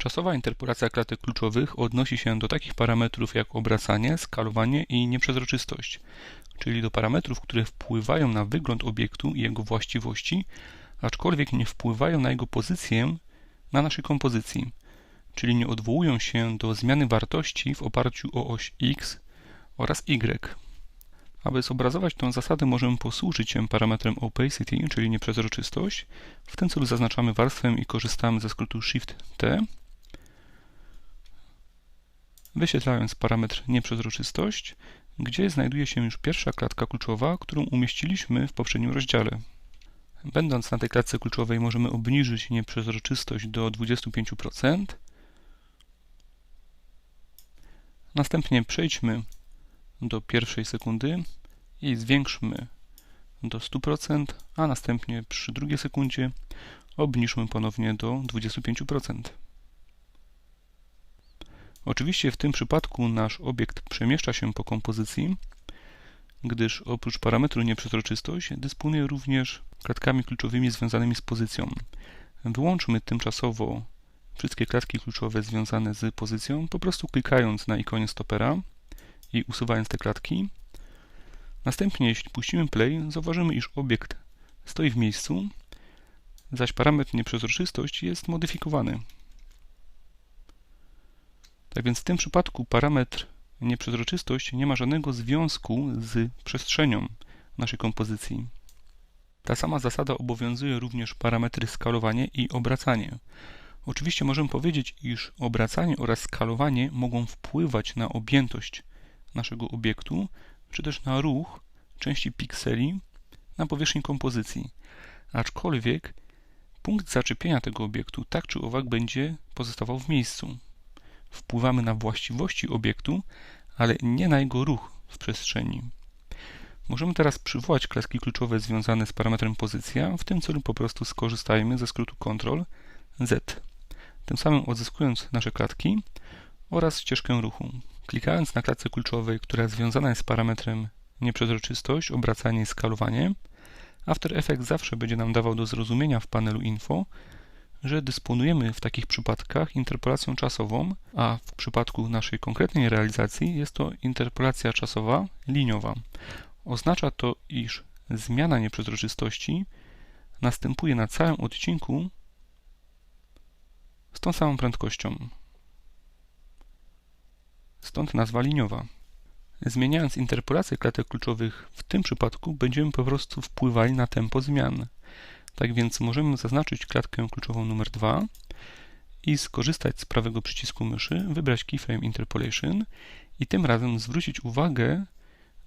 Czasowa interpolacja klatek kluczowych odnosi się do takich parametrów jak obracanie, skalowanie i nieprzezroczystość, czyli do parametrów, które wpływają na wygląd obiektu i jego właściwości, aczkolwiek nie wpływają na jego pozycję na naszej kompozycji, czyli nie odwołują się do zmiany wartości w oparciu o oś x oraz y. Aby zobrazować tę zasadę, możemy posłużyć się parametrem opacity, czyli nieprzezroczystość. W tym celu zaznaczamy warstwę i korzystamy ze skrótu Shift-T. Wyświetlając parametr nieprzezroczystość, gdzie znajduje się już pierwsza klatka kluczowa, którą umieściliśmy w poprzednim rozdziale. Będąc na tej klatce kluczowej możemy obniżyć nieprzezroczystość do 25%. Następnie przejdźmy do pierwszej sekundy i zwiększmy do 100%, a następnie przy drugiej sekundzie obniżmy ponownie do 25%. Oczywiście w tym przypadku nasz obiekt przemieszcza się po kompozycji, gdyż oprócz parametru nieprzezroczystość dysponuje również klatkami kluczowymi związanymi z pozycją. Wyłączmy tymczasowo wszystkie klatki kluczowe związane z pozycją, po prostu klikając na ikonie stopera i usuwając te klatki. Następnie, jeśli puścimy play, zauważymy, iż obiekt stoi w miejscu, zaś parametr nieprzezroczystość jest modyfikowany. Tak więc w tym przypadku parametr nieprzezroczystość nie ma żadnego związku z przestrzenią naszej kompozycji. Ta sama zasada obowiązuje również parametry skalowanie i obracanie. Oczywiście możemy powiedzieć, iż obracanie oraz skalowanie mogą wpływać na objętość naszego obiektu, czy też na ruch części pikseli na powierzchni kompozycji. Aczkolwiek punkt zaczepienia tego obiektu tak czy owak będzie pozostawał w miejscu. Wpływamy na właściwości obiektu, ale nie na jego ruch w przestrzeni. Możemy teraz przywołać klaski kluczowe związane z parametrem pozycja. W tym celu po prostu skorzystajmy ze skrótu Ctrl Z. Tym samym odzyskując nasze klatki oraz ścieżkę ruchu. Klikając na klatce kluczowej, która związana jest z parametrem nieprzezroczystość, obracanie i skalowanie, After Effects zawsze będzie nam dawał do zrozumienia w panelu Info, że dysponujemy w takich przypadkach interpolacją czasową, a w przypadku naszej konkretnej realizacji jest to interpolacja czasowa liniowa. Oznacza to, iż zmiana nieprzezroczystości następuje na całym odcinku z tą samą prędkością. Stąd nazwa liniowa. Zmieniając interpolację klatek kluczowych w tym przypadku będziemy po prostu wpływali na tempo zmian. Tak więc możemy zaznaczyć klatkę kluczową numer 2 i skorzystać z prawego przycisku myszy, wybrać Keyframe Interpolation i tym razem zwrócić uwagę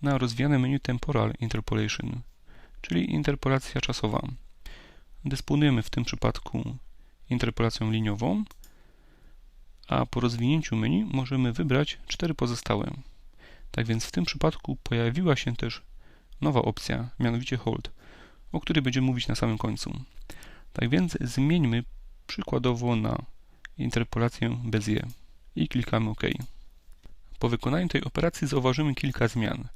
na rozwijane menu Temporal Interpolation, czyli interpolacja czasowa. Dysponujemy w tym przypadku interpolacją liniową, a po rozwinięciu menu możemy wybrać cztery pozostałe. Tak więc w tym przypadku pojawiła się też nowa opcja, mianowicie Hold, o której będziemy mówić na samym końcu. Tak więc zmieńmy przykładowo na interpolację Bezier i klikamy OK. Po wykonaniu tej operacji zauważymy kilka zmian.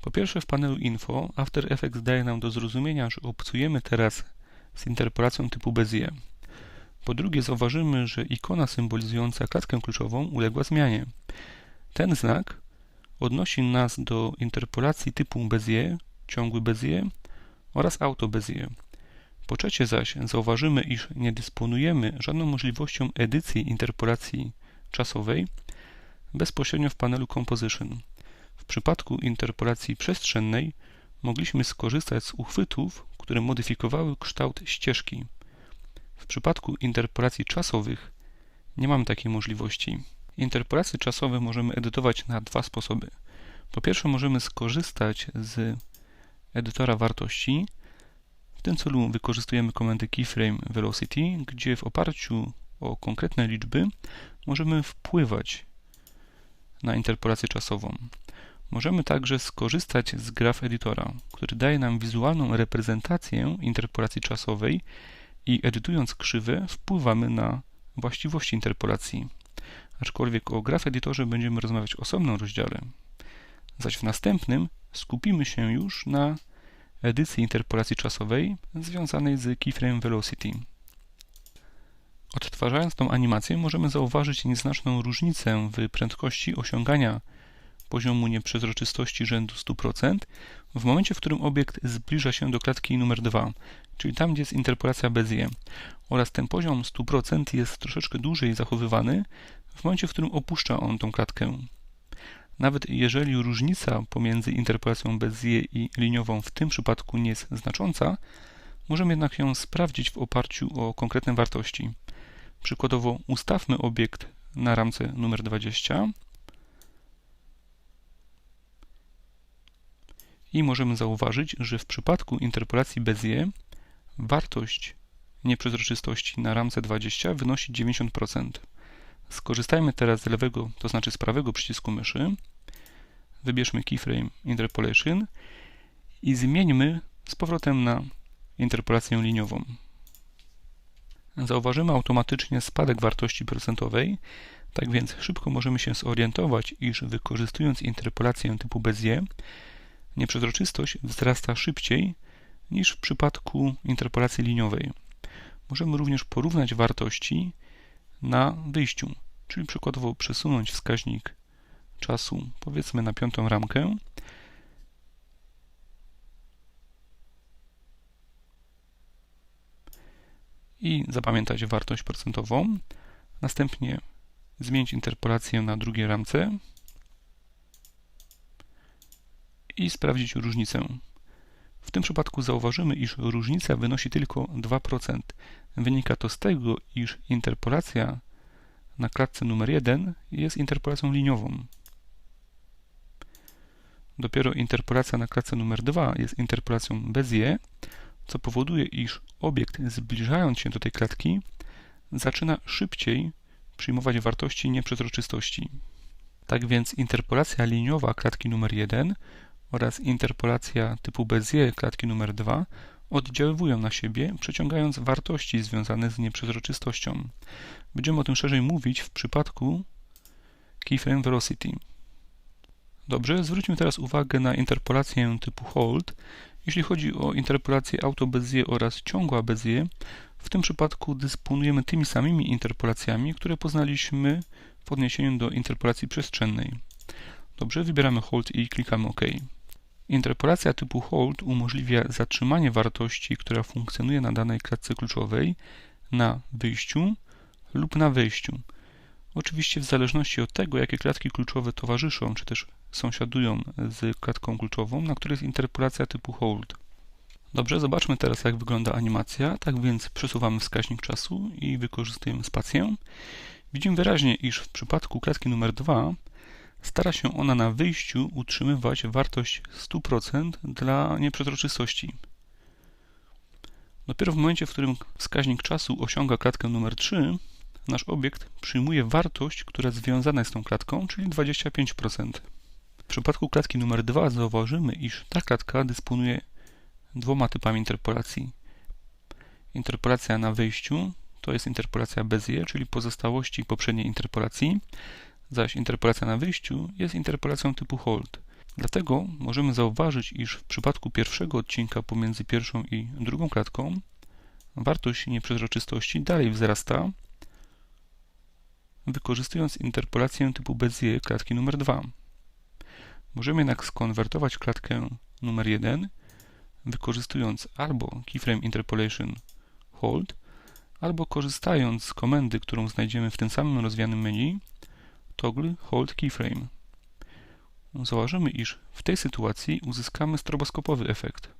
Po pierwsze w panelu Info After Effects daje nam do zrozumienia, że obcujemy teraz z interpolacją typu Bezier. Po drugie zauważymy, że ikona symbolizująca klatkę kluczową uległa zmianie. Ten znak odnosi nas do interpolacji typu Bezier, ciągły Bezier oraz auto Bezier. Po trzecie zaś zauważymy, iż nie dysponujemy żadną możliwością edycji interpolacji czasowej bezpośrednio w panelu Composition. W przypadku interpolacji przestrzennej mogliśmy skorzystać z uchwytów, które modyfikowały kształt ścieżki. W przypadku interpolacji czasowych nie mamy takiej możliwości. Interpolacje czasowe możemy edytować na dwa sposoby. Po pierwsze możemy skorzystać z edytora wartości. W tym celu wykorzystujemy komendę keyframe velocity, gdzie w oparciu o konkretne liczby możemy wpływać na interpolację czasową. Możemy także skorzystać z graf editora, który daje nam wizualną reprezentację interpolacji czasowej i edytując krzywę wpływamy na właściwości interpolacji. Aczkolwiek o graf editorze będziemy rozmawiać w osobnym rozdziale. Zaś w następnym skupimy się już na edycji interpolacji czasowej związanej z keyframe velocity. Odtwarzając tą animację możemy zauważyć nieznaczną różnicę w prędkości osiągania poziomu nieprzezroczystości rzędu 100% w momencie, w którym obiekt zbliża się do klatki numer 2, czyli tam, gdzie jest interpolacja Bezier. Oraz ten poziom 100% jest troszeczkę dłużej zachowywany w momencie, w którym opuszcza on tą klatkę. Nawet jeżeli różnica pomiędzy interpolacją Bezier i liniową w tym przypadku nie jest znacząca, możemy jednak ją sprawdzić w oparciu o konkretne wartości. Przykładowo ustawmy obiekt na ramce numer 20 i możemy zauważyć, że w przypadku interpolacji Bezier wartość nieprzezroczystości na ramce 20 wynosi 90%. Skorzystajmy teraz z lewego, to znaczy z prawego przycisku myszy. Wybierzmy Keyframe Interpolation i zmieńmy z powrotem na interpolację liniową. Zauważymy automatycznie spadek wartości procentowej, tak więc szybko możemy się zorientować, iż wykorzystując interpolację typu Bezier, nieprzezroczystość wzrasta szybciej niż w przypadku interpolacji liniowej. Możemy również porównać wartości na wyjściu, czyli przykładowo przesunąć wskaźnik czasu powiedzmy na piątą ramkę i zapamiętać wartość procentową. Następnie zmienić interpolację na drugiej ramce i sprawdzić różnicę. W tym przypadku zauważymy, iż różnica wynosi tylko 2%. Wynika to z tego, iż interpolacja na klatce numer 1 jest interpolacją liniową. Dopiero interpolacja na klatce numer 2 jest interpolacją Bezier, co powoduje, iż obiekt zbliżając się do tej klatki zaczyna szybciej przyjmować wartości nieprzezroczystości. Tak więc interpolacja liniowa klatki numer 1 oraz interpolacja typu Bezier klatki numer 2 oddziaływują na siebie, przeciągając wartości związane z nieprzezroczystością. Będziemy o tym szerzej mówić w przypadku keyframe velocity. Dobrze, zwróćmy teraz uwagę na interpolację typu hold. Jeśli chodzi o interpolację auto Bezier oraz ciągła Bezier, w tym przypadku dysponujemy tymi samymi interpolacjami, które poznaliśmy w odniesieniu do interpolacji przestrzennej. Dobrze, wybieramy hold i klikamy OK. Interpolacja typu hold umożliwia zatrzymanie wartości, która funkcjonuje na danej klatce kluczowej na wyjściu lub na wejściu. Oczywiście w zależności od tego, jakie klatki kluczowe towarzyszą, czy też sąsiadują z klatką kluczową, na której jest interpolacja typu hold. Dobrze, zobaczmy teraz, jak wygląda animacja. Tak więc przesuwamy wskaźnik czasu i wykorzystujemy spację. Widzimy wyraźnie, iż w przypadku klatki numer 2 stara się ona na wyjściu utrzymywać wartość 100% dla nieprzezroczystości. Dopiero w momencie, w którym wskaźnik czasu osiąga klatkę numer 3, nasz obiekt przyjmuje wartość, która związana jest z tą klatką, czyli 25%. W przypadku klatki numer 2 zauważymy, iż ta klatka dysponuje dwoma typami interpolacji. Interpolacja na wyjściu to jest interpolacja Bezier, czyli pozostałości poprzedniej interpolacji, zaś interpolacja na wyjściu jest interpolacją typu hold. Dlatego możemy zauważyć, iż w przypadku pierwszego odcinka pomiędzy pierwszą i drugą klatką wartość nieprzezroczystości dalej wzrasta, wykorzystując interpolację typu Bezier klatki numer 2. Możemy jednak skonwertować klatkę numer 1, wykorzystując albo keyframe interpolation hold, albo korzystając z komendy, którą znajdziemy w tym samym rozwianym menu, toggle hold keyframe. Zauważymy, iż w tej sytuacji uzyskamy stroboskopowy efekt.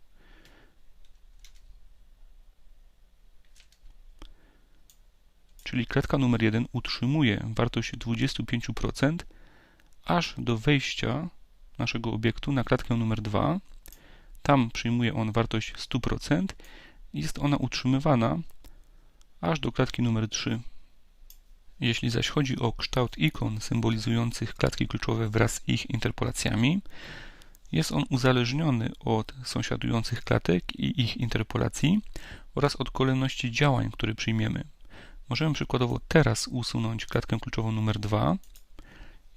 Czyli klatka numer 1 utrzymuje wartość 25% aż do wejścia naszego obiektu na klatkę numer 2. Tam przyjmuje on wartość 100% i jest ona utrzymywana aż do klatki numer 3. Jeśli zaś chodzi o kształt ikon symbolizujących klatki kluczowe wraz z ich interpolacjami, jest on uzależniony od sąsiadujących klatek i ich interpolacji oraz od kolejności działań, które przyjmiemy. Możemy przykładowo teraz usunąć klatkę kluczową numer 2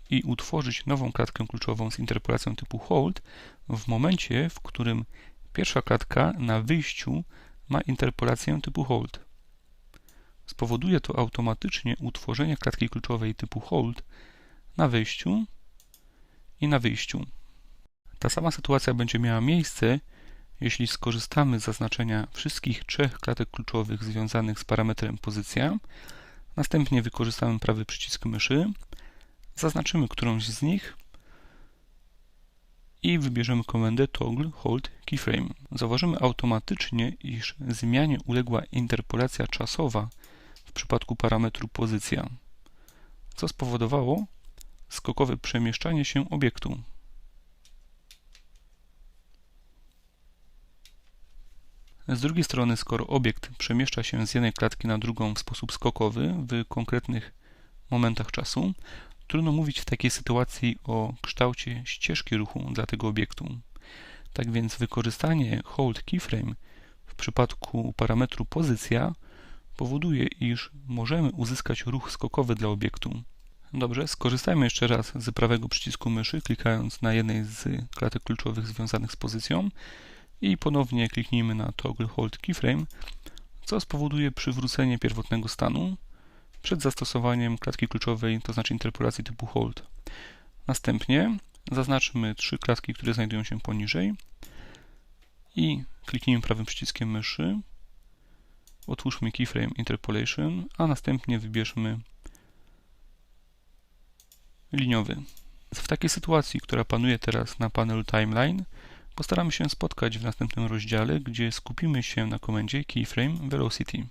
i utworzyć nową klatkę kluczową z interpolacją typu hold w momencie, w którym pierwsza klatka na wyjściu ma interpolację typu hold. Spowoduje to automatycznie utworzenie klatki kluczowej typu hold na wejściu i na wyjściu. Ta sama sytuacja będzie miała miejsce, jeśli skorzystamy z zaznaczenia wszystkich trzech klatek kluczowych związanych z parametrem pozycja, następnie wykorzystamy prawy przycisk myszy, zaznaczymy którąś z nich i wybierzemy komendę toggle hold keyframe. Zauważymy automatycznie, iż zmianie uległa interpolacja czasowa w przypadku parametru pozycja, co spowodowało skokowe przemieszczanie się obiektu. Z drugiej strony, skoro obiekt przemieszcza się z jednej klatki na drugą w sposób skokowy w konkretnych momentach czasu, trudno mówić w takiej sytuacji o kształcie ścieżki ruchu dla tego obiektu. Tak więc wykorzystanie hold keyframe w przypadku parametru pozycja powoduje, iż możemy uzyskać ruch skokowy dla obiektu. Dobrze, skorzystajmy jeszcze raz z prawego przycisku myszy, klikając na jednej z klatek kluczowych związanych z pozycją i ponownie kliknijmy na toggle hold keyframe, co spowoduje przywrócenie pierwotnego stanu przed zastosowaniem klatki kluczowej, to znaczy interpolacji typu hold. Następnie zaznaczmy trzy klatki, które znajdują się poniżej i kliknijmy prawym przyciskiem myszy, otwórzmy keyframe interpolation, a następnie wybierzmy liniowy. W takiej sytuacji, która panuje teraz na panelu timeline, Postaramy się spotkać w następnym rozdziale, gdzie skupimy się na komendzie keyframe velocity.